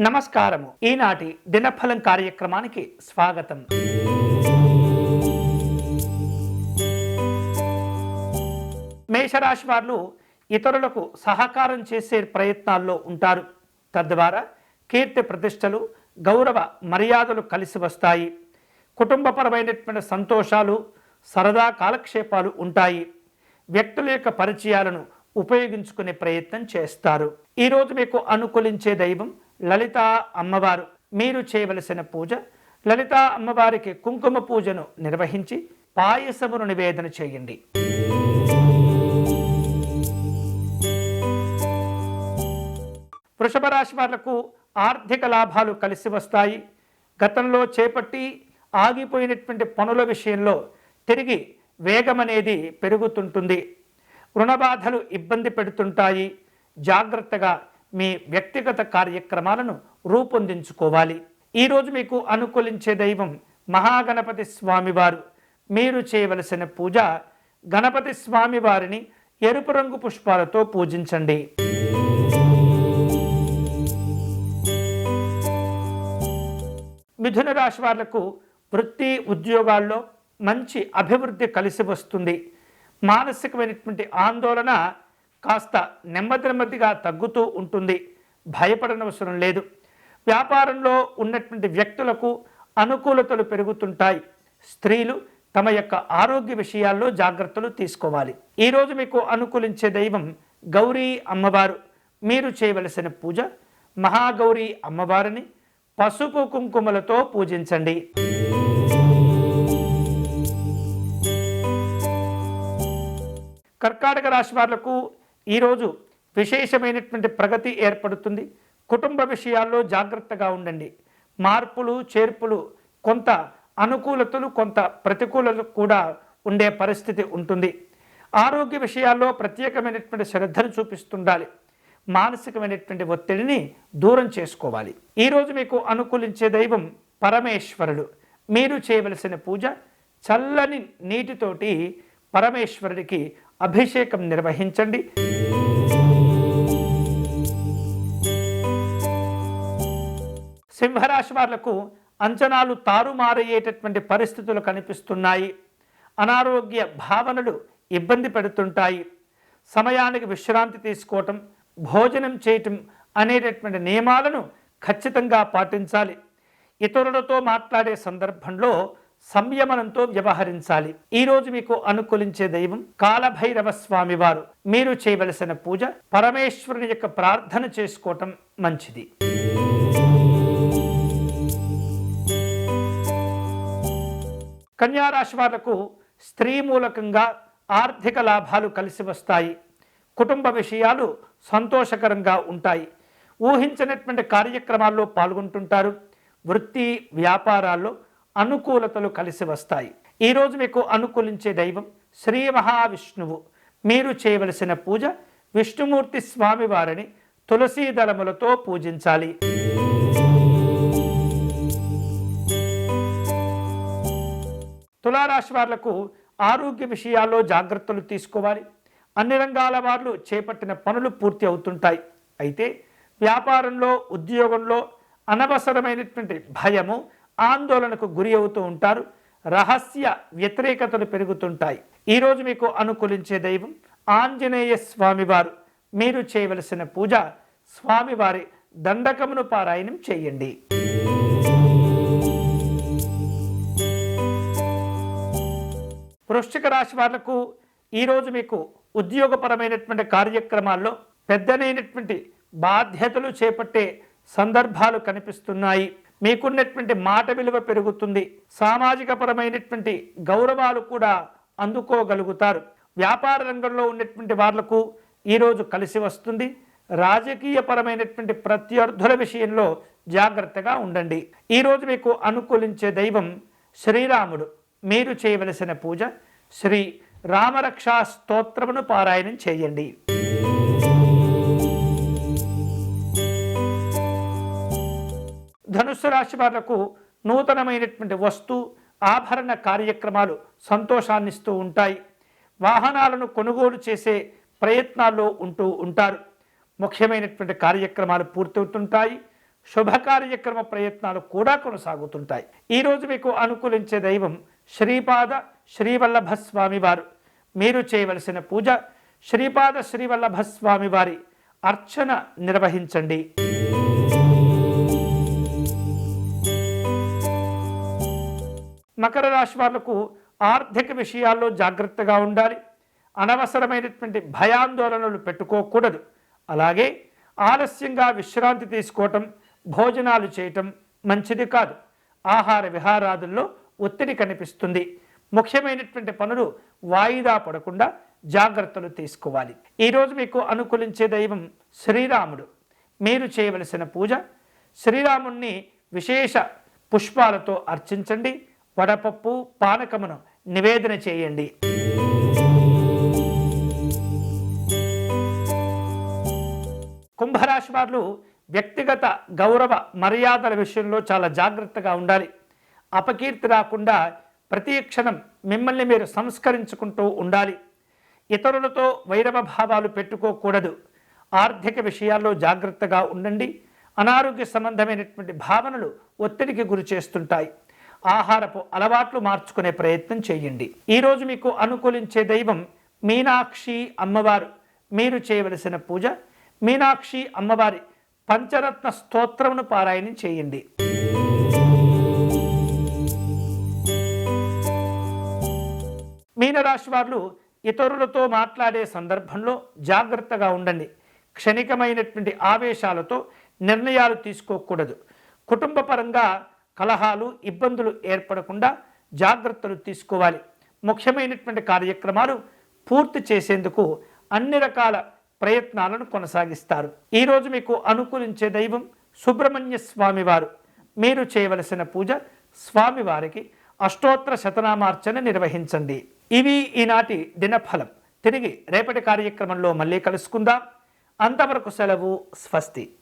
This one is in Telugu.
నమస్కారము. ఈనాటి దినఫలం కార్యక్రమానికి స్వాగతం. మేషరాశి వారు ఇతరులకు సహకారం చేసే ప్రయత్నాల్లో ఉంటారు. తద్వారా కీర్తి ప్రతిష్టలు గౌరవ మర్యాదలు కలిసి వస్తాయి. కుటుంబపరమైనటువంటి సంతోషాలు సరదా కాలక్షేపాలు ఉంటాయి. వ్యక్తుల యొక్క పరిచయాలను ఉపయోగించుకునే ప్రయత్నం చేస్తారు. ఈరోజు మీకు అనుకూలించే దైవం లలిత అమ్మవారు. మీరు చేయవలసిన పూజ లలిత అమ్మవారికి కుంకుమ పూజను నిర్వహించి పాయసమును నివేదన చేయండి. వృషభ రాశి వాళ్ళకు ఆర్థిక లాభాలు కలిసి వస్తాయి. గతంలో చేపట్టి ఆగిపోయినటువంటి పనుల విషయంలో తిరిగి వేగం అనేది పెరుగుతుంటుంది రుణబాధలు ఇబ్బంది పెడుతుంటాయి. జాగ్రత్తగా మీ వ్యక్తిగత కార్యక్రమాలను రూపొందించుకోవాలి. ఈరోజు మీకు అనుకూలించే దైవం మహాగణపతి స్వామివారు. మీరు చేయవలసిన పూజ గణపతి స్వామివారిని ఎరుపు రంగు పుష్పాలతో పూజించండి. మిథున రాశి వాళ్ళకు వృత్తి ఉద్యోగాల్లో మంచి అభివృద్ధి కలిసి వస్తుంది. మానసికమైనటువంటి ఆందోళన కాస్త నెమ్మది నెమ్మదిగా తగ్గుతూ ఉంటుంది. భయపడనవసరం లేదు. వ్యాపారంలో ఉన్నటువంటి వ్యక్తులకు అనుకూలతలు పెరుగుతుంటాయి. స్త్రీలు తమ యొక్క ఆరోగ్య విషయాల్లో జాగ్రత్తలు తీసుకోవాలి. ఈరోజు మీకు అనుకూలించే దైవం గౌరీ అమ్మవారు. మీరు చేయవలసిన పూజ మహాగౌరీ అమ్మవారిని పసుపు కుంకుమలతో పూజించండి. కర్కాటక రాశి వాళ్ళకు ఈరోజు విశేషమైనటువంటి ప్రగతి ఏర్పడుతుంది. కుటుంబ విషయాల్లో జాగ్రత్తగా ఉండండి. మార్పులు చేర్పులు కొంత అనుకూలతలు కొంత ప్రతికూలతలు కూడా ఉండే పరిస్థితి ఉంటుంది. ఆరోగ్య విషయాల్లో ప్రత్యేకమైనటువంటి శ్రద్ధను చూపిస్తుండాలి. మానసికమైనటువంటి ఒత్తిడిని దూరం చేసుకోవాలి. ఈరోజు మీకు అనుకూలించే దైవం పరమేశ్వరుడు. మీరు చేయవలసిన పూజ చల్లని నీటితోటి పరమేశ్వరుడికి అభిషేకం నిర్వహించండి. సింహరాశి వాళ్ళకు అంచనాలు తారుమారయ్యేటటువంటి పరిస్థితులు కనిపిస్తున్నాయి. అనారోగ్య భావనలు ఇబ్బంది పెడుతుంటాయి. సమయానికి విశ్రాంతి తీసుకోవటం భోజనం చేయటం అనేటటువంటి నియమాలను ఖచ్చితంగా పాటించాలి. ఇతరులతో మాట్లాడే సందర్భంలో సంయమనంతో వ్యవహరించాలి. ఈరోజు మీకు అనుకూలించే దైవం కాలభైరవ స్వామి వారు మీరు చేయవలసిన పూజ పరమేశ్వరుని యొక్క ప్రార్థన చేసుకోవటం మంచిది. కన్యారాశి వాళ్ళకు స్త్రీ మూలకంగా ఆర్థిక లాభాలు కలిసి వస్తాయి. కుటుంబ విషయాలు సంతోషకరంగా ఉంటాయి. ఊహించినటువంటి కార్యక్రమాల్లో పాల్గొంటుంటారు. వృత్తి వ్యాపారాల్లో అనుకూలతలు కలిసి వస్తాయి. ఈరోజు మీకు అనుకూలించే దైవం శ్రీ మహావిష్ణువు. మీరు చేయవలసిన పూజ విష్ణుమూర్తి స్వామివారిని తులసీ దళములతో పూజించాలి. తులారాశి వాళ్ళకు ఆరోగ్య విషయాల్లో జాగ్రత్తలు తీసుకోవాలి. అన్ని రంగాల వాళ్ళు చేపట్టిన పనులు పూర్తి అవుతుంటాయి. అయితే వ్యాపారంలో ఉద్యోగంలో అనవసరమైనటువంటి భయము ఆందోళనకు గురి అవుతూ ఉంటారు. రహస్య వ్యతిరేకతలు పెరుగుతుంటాయి. ఈరోజు మీకు అనుకూలించే దైవం ఆంజనేయ స్వామివారు. మీరు చేయవలసిన పూజ స్వామివారి దండకమును పారాయణం చేయండి. వృశ్చిక రాశి వాళ్ళకు ఈరోజు మీకు ఉద్యోగపరమైనటువంటి కార్యక్రమాల్లో పెద్దనైనటువంటి బాధ్యతలు చేపట్టే సందర్భాలు కనిపిస్తున్నాయి. మీకున్నటువంటి మాట విలువ పెరుగుతుంది. సామాజిక పరమైనటువంటి గౌరవాలు కూడా అందుకోగలుగుతారు. వ్యాపార రంగంలో ఉన్నటువంటి వాళ్ళకు ఈరోజు కలిసి వస్తుంది. రాజకీయ పరమైనటువంటి ప్రత్యర్థుల విషయంలో జాగ్రత్తగా ఉండండి. ఈరోజు మీకు అనుకూలించే దైవం శ్రీరాముడు. మీరు చేయవలసిన పూజ శ్రీ రామరక్షా స్తోత్రమును పారాయణం చేయండి. ధనుస్సు రాశి వాళ్ళకు నూతనమైనటువంటి వస్తు ఆభరణ కార్యక్రమాలు సంతోషాన్నిస్తూ ఉంటాయి. వాహనాలను కొనుగోలు చేసే ప్రయత్నాల్లో ఉంటూ ఉంటారు. ముఖ్యమైనటువంటి కార్యక్రమాలు పూర్తవుతుంటాయి. శుభ కార్యక్రమ ప్రయత్నాలు కూడా కొనసాగుతుంటాయి. ఈరోజు మీకు అనుకూలించే దైవం శ్రీపాద శ్రీవల్లభ స్వామివారు మీరు చేయవలసిన పూజ శ్రీపాద శ్రీవల్లభ స్వామి వారి అర్చన నిర్వహించండి. మకర రాశి వాళ్ళకు ఆర్థిక విషయాల్లో జాగ్రత్తగా ఉండాలి. అనవసరమైనటువంటి భయాందోళనలు పెట్టుకోకూడదు. అలాగే ఆలస్యంగా విశ్రాంతి తీసుకోవటం భోజనాలు చేయటం మంచిది కాదు. ఆహార విహారాదుల్లో ఒత్తిడి కనిపిస్తుంది. ముఖ్యమైనటువంటి పనులు వాయిదా పడకుండా జాగ్రత్తలు తీసుకోవాలి. ఈరోజు మీకు అనుకూలించే దైవం శ్రీరాముడు. మీరు చేయవలసిన పూజ శ్రీరాముణ్ణి విశేష పుష్పాలతో అర్చించండి. వడపప్పు పానకమును నివేదన చేయండి. కుంభరాశి వారు వ్యక్తిగత గౌరవ మర్యాదల విషయంలో చాలా జాగ్రత్తగా ఉండాలి. అపకీర్తి రాకుండా ప్రతి క్షణం మిమ్మల్ని మీరు సంస్కరించుకుంటూ ఉండాలి. ఇతరులతో వైరవ భావాలు పెట్టుకోకూడదు. ఆర్థిక విషయాల్లో జాగ్రత్తగా ఉండండి. అనారోగ్య సంబంధమైనటువంటి భావనలు ఒత్తిడికి గురి చేస్తుంటాయి. ఆహారపు అలవాట్లు మార్చుకునే ప్రయత్నం చేయండి. ఈరోజు మీకు అనుకూలించే దైవం మీనాక్షి అమ్మవారు. మీరు చేయవలసిన పూజ మీనాక్షి అమ్మవారి పంచరత్న స్తోత్రమును పారాయణం చేయండి. మీనరాశి వారు ఇతరులతో మాట్లాడే సందర్భంలో జాగ్రత్తగా ఉండండి. క్షణికమైనటువంటి ఆవేశాలతో నిర్ణయాలు తీసుకోకూడదు. కుటుంబ పరంగా కలహాలు ఇబ్బందులు ఏర్పడకుండా జాగ్రత్తలు తీసుకోవాలి. ముఖ్యమైనటువంటి కార్యక్రమాలు పూర్తి చేసేందుకు అన్ని రకాల ప్రయత్నాలను కొనసాగిస్తారు. ఈరోజు మీకు అనుకూలించే దైవం సుబ్రహ్మణ్య స్వామివారు. మీరు చేయవలసిన పూజ స్వామివారికి అష్టోత్తర శతనామార్చన నిర్వహించండి. ఇవి ఈనాటి దినఫలం. తిరిగి రేపటి కార్యక్రమంలో మళ్ళీ కలుసుకుందాం. అంతవరకు సెలవు స్వస్తి.